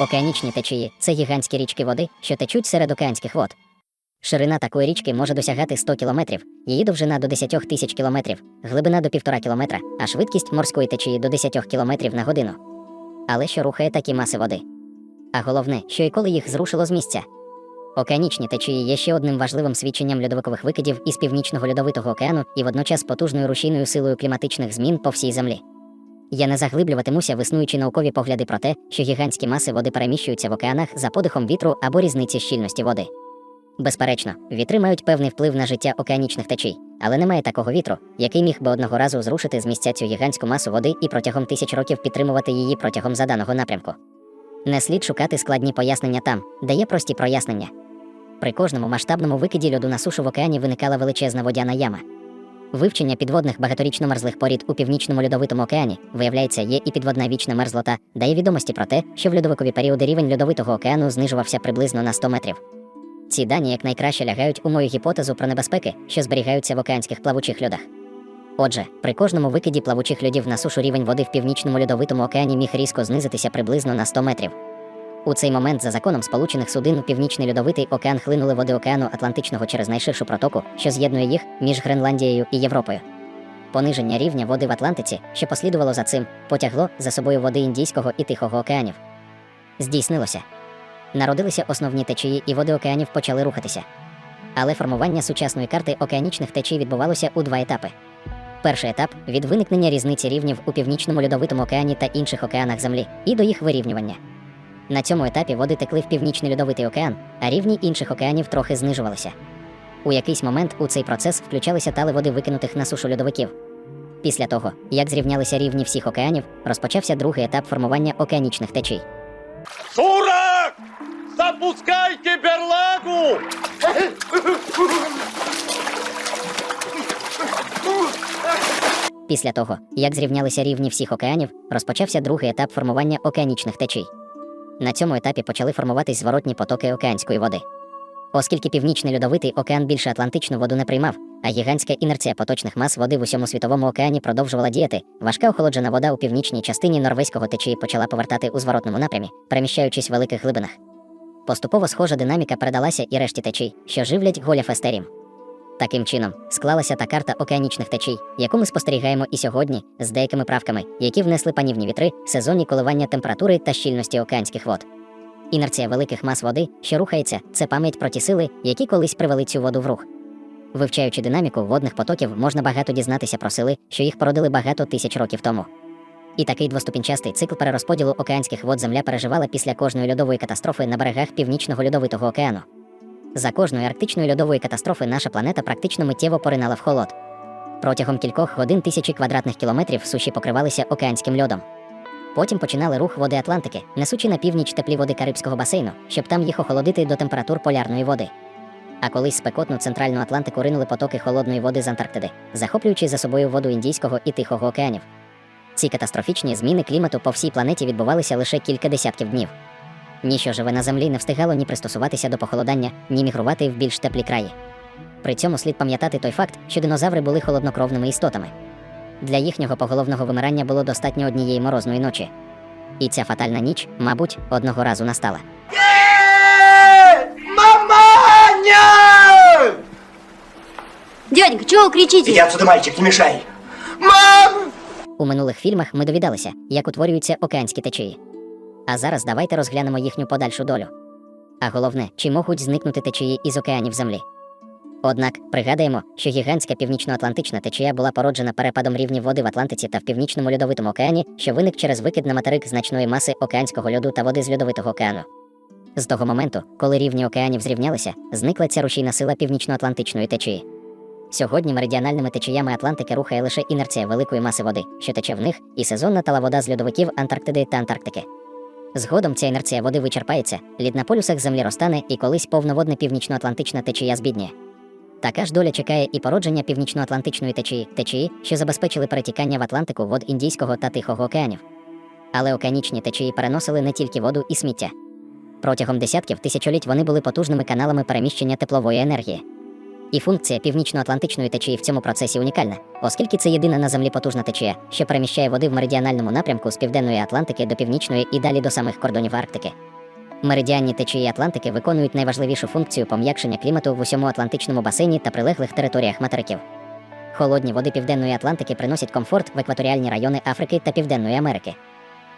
Океанічні течії це гігантські річки води, що течуть серед океанських вод. Ширина такої річки може досягати 100 кілометрів, її довжина до 10 тисяч кілометрів, глибина до 1,5 кілометра, а швидкість морської течії до 10 кілометрів на годину. Але що рухає такі маси води? А головне, що і коли їх зрушило з місця. Океанічні течії є ще одним важливим свідченням льодовикових викидів із північного льодовитого океану і водночас потужною рушійною силою кліматичних змін по всій землі. Я не заглиблюватимуся в існуючі наукові погляди про те, що гігантські маси води переміщуються в океанах за подихом вітру або різниці щільності води. Безперечно, вітри мають певний вплив на життя океанічних течій, але немає такого вітру, який міг би одного разу зрушити з місця цю гігантську масу води і протягом тисяч років підтримувати її протягом заданого напрямку. Не слід шукати складні пояснення там, де є прості прояснення. При кожному масштабному викиді льоду на сушу в океані виникала величезна водяна яма. Вивчення підводних багаторічно мерзлих порід у північному льодовитому океані, виявляється, є і підводна вічна мерзлота, дає відомості про те, що в льодовикові періоди рівень льодовитого океану знижувався приблизно на 100 метрів. Ці дані якнайкраще лягають у мою гіпотезу про небезпеки, що зберігаються в океанських плавучих льодах. Отже, при кожному викиді плавучих льодів на сушу рівень води в північному льодовитому океані міг різко знизитися приблизно на 100 метрів. У цей момент, за законом сполучених судин у північний льодовитий океан хлинули води океану Атлантичного через найширшу протоку, що з'єднує їх між Гренландією і Європою. Пониження рівня води в Атлантиці, що послідувало за цим, потягло за собою води Індійського і Тихого океанів. Здійснилося. Народилися основні течії, і води океанів почали рухатися. Але формування сучасної карти океанічних течій відбувалося у два етапи. Перший етап від виникнення різниці рівнів у північному льодовитому океані та інших океанах Землі і до їх вирівнювання. На цьому етапі води текли в північний льодовитий океан, а рівні інших океанів трохи знижувалися. У якийсь момент у цей процес включалися тали води викинутих на сушу льодовиків. Після того, як зрівнялися рівні всіх океанів, розпочався другий етап формування океанічних течій. Сурок! Запускайте берлагу! Після того, як зрівнялися рівні всіх океанів, розпочався другий етап формування океанічних течій. На цьому етапі почали формуватись зворотні потоки океанської води. Оскільки північний льодовитий океан більше Атлантичну воду не приймав, а гігантська інерція поточних мас води в усьому світовому океані продовжувала діяти, важка охолоджена вода у північній частині норвезького течії почала повертати у зворотному напрямі, переміщаючись в великих глибинах. Поступово схожа динаміка передалася і решті течій, що живлять голяфестерім. Таким чином, склалася та карта океанічних течій, яку ми спостерігаємо і сьогодні з деякими правками, які внесли панівні вітри, сезонні коливання температури та щільності океанських вод. Інерція великих мас води, що рухається, це пам'ять про ті сили, які колись привели цю воду в рух. Вивчаючи динаміку водних потоків, можна багато дізнатися про сили, що їх породили багато тисяч років тому. І такий двоступінчастий цикл перерозподілу океанських вод Земля переживала після кожної льодової катастрофи на берегах північного льодовитого океану. За кожної арктичної льодової катастрофи наша планета практично миттєво поринала в холод. Протягом кількох годин тисячі квадратних кілометрів суші покривалися океанським льодом. Потім починали рух води Атлантики, несучи на північ теплі води Карибського басейну, щоб там їх охолодити до температур полярної води. А колись спекотну центральну Атлантику ринули потоки холодної води з Антарктиди, захоплюючи за собою воду Індійського і Тихого океанів. Ці катастрофічні зміни клімату по всій планеті відбувалися лише кілька десятків днів. Ніщо живе на землі не встигало ні пристосуватися до похолодання, ні мігрувати в більш теплі краї. При цьому слід пам'ятати той факт, що динозаври були холоднокровними істотами. Для їхнього поголовного вимирання було достатньо однієї морозної ночі. І ця фатальна ніч, мабуть, одного разу настала. Маманя! Дяденька, чего вы кричите? Иди отсюда, мальчик, не мешай. Мам! У минулих фільмах ми довідалися, як утворюються океанські течії. А зараз давайте розглянемо їхню подальшу долю. А головне, чи можуть зникнути течії із океанів Землі. Однак пригадаємо, що гігантська північно-атлантична течія була породжена перепадом рівнів води в Атлантиці та в північному льодовитому океані, що виник через викид на материк значної маси океанського льоду та води з льодовитого океану. З того моменту, коли рівні океанів зрівнялися, зникла ця рушійна сила північно-атлантичної течії. Сьогодні меридіональними течіями Атлантики рухає лише інерція великої маси води, що тече в них, і сезонна тала вода з льодовиків Антарктиди та Антарктики. Згодом ця інерція води вичерпається, лід на полюсах землі розтане і колись повноводна північно-атлантична течія збідніє. Така ж доля чекає і породження північно-атлантичної течії, течії, що забезпечили перетікання в Атлантику вод Індійського та Тихого океанів. Але океанічні течії переносили не тільки воду і сміття. Протягом десятків тисячоліть вони були потужними каналами переміщення теплової енергії. І функція північно-атлантичної течії в цьому процесі унікальна, оскільки це єдина на землі потужна течія, що переміщає води в меридіональному напрямку з південної Атлантики до північної і далі до самих кордонів Арктики. Меридіанні течії Атлантики виконують найважливішу функцію пом'якшення клімату в усьому Атлантичному басейні та прилеглих територіях материків. Холодні води Південної Атлантики приносять комфорт в екваторіальні райони Африки та Південної Америки.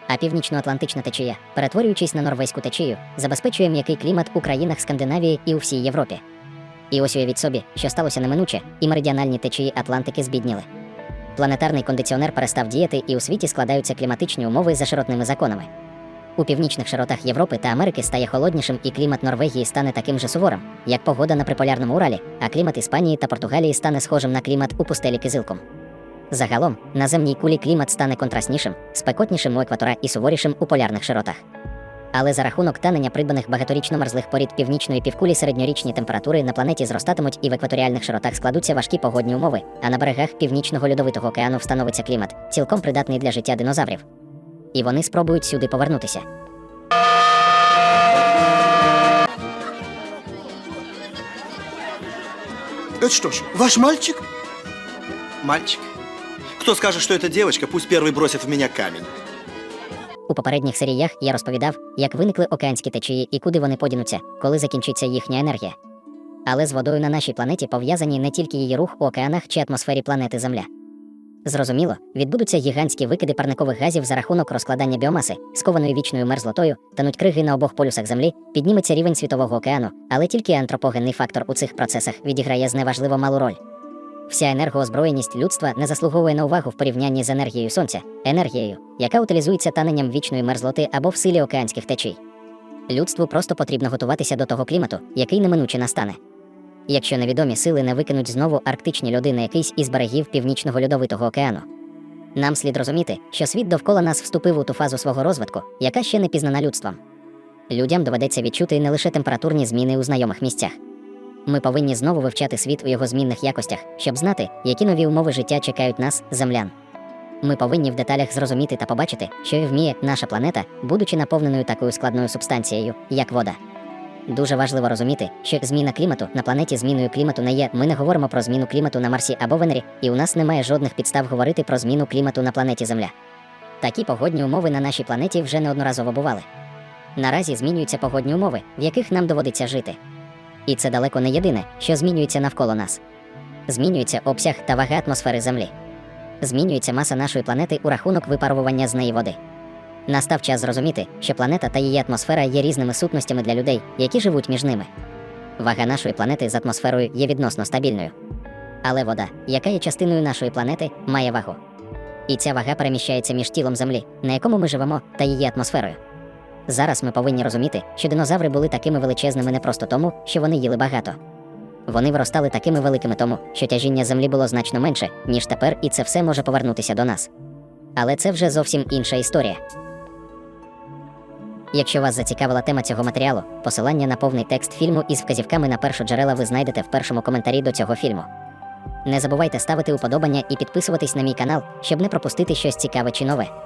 А північно-атлантична течія, перетворюючись на норвезьку течію, забезпечує м'який клімат у країнах Скандинавії і у всій Європі. І ось уявіть собі, що сталося неминуче, і меридіональні течії Атлантики збідніли. Планетарний кондиціонер перестав діяти, і у світі складаються кліматичні умови за широтними законами. У північних широтах Європи та Америки стає холоднішим, і клімат Норвегії стане таким же суворим, як погода на приполярному Уралі, а клімат Іспанії та Португалії стане схожим на клімат у пустелі Кизилком. Загалом, на земній кулі клімат стане контрастнішим, спекотнішим у екватора і суворішим у полярних широтах. Але за рахунок танення придбаних багаторічно мерзлих порід північної півкулі середньорічні температури на планеті зростатимуть і в екваторіальних широтах складуться важкі погодні умови, а на берегах північного льодовитого океану встановиться клімат, цілком придатний для життя динозаврів. І вони спробують сюди повернутися. Это что ж, ваш мальчик? Мальчик. Кто скажет, что это девочка, пусть первый бросит в меня камень. Попередніх серіях я розповідав, як виникли океанські течії і куди вони подінуться, коли закінчиться їхня енергія. Але з водою на нашій планеті пов'язані не тільки її рух у океанах чи атмосфері планети Земля. Зрозуміло, відбудуться гігантські викиди парникових газів за рахунок розкладання біомаси, скованої вічною мерзлотою, тануть криги на обох полюсах Землі, підніметься рівень світового океану, але тільки антропогенний фактор у цих процесах відіграє зневажливо малу роль. Вся енергоозброєність людства не заслуговує на увагу в порівнянні з енергією сонця, енергією, яка утилізується таненням вічної мерзлоти або в силі океанських течій. Людству просто потрібно готуватися до того клімату, який неминуче настане. Якщо невідомі сили не викинуть знову арктичні льоди на якийсь із берегів північного льодовитого океану. Нам слід розуміти, що світ довкола нас вступив у ту фазу свого розвитку, яка ще не пізнана людством. Людям доведеться відчути не лише температурні зміни у знайомих місцях. Ми повинні знову вивчати світ у його змінних якостях, щоб знати, які нові умови життя чекають нас, землян. Ми повинні в деталях зрозуміти та побачити, що і вміє наша планета, будучи наповненою такою складною субстанцією, як вода. Дуже важливо розуміти, що зміна клімату на планеті зміною клімату не є. Ми не говоримо про зміну клімату на Марсі або Венері, і у нас немає жодних підстав говорити про зміну клімату на планеті Земля. Такі погодні умови на нашій планеті вже неодноразово бували. Наразі змінюються погодні умови, в яких нам доводиться жити. І це далеко не єдине, що змінюється навколо нас. Змінюється обсяг та вага атмосфери Землі. Змінюється маса нашої планети у рахунок випарування з неї води. Настав час зрозуміти, що планета та її атмосфера є різними сутностями для людей, які живуть між ними. Вага нашої планети з атмосферою є відносно стабільною. Але вода, яка є частиною нашої планети, має вагу. І ця вага переміщається між тілом Землі, на якому ми живемо, та її атмосферою. Зараз ми повинні розуміти, що динозаври були такими величезними не просто тому, що вони їли багато. Вони виростали такими великими тому, що тяжіння землі було значно менше, ніж тепер, і це все може повернутися до нас. Але це вже зовсім інша історія. Якщо вас зацікавила тема цього матеріалу, посилання на повний текст фільму із вказівками на першоджерела ви знайдете в першому коментарі до цього фільму. Не забувайте ставити уподобання і підписуватись на мій канал, щоб не пропустити щось цікаве чи нове.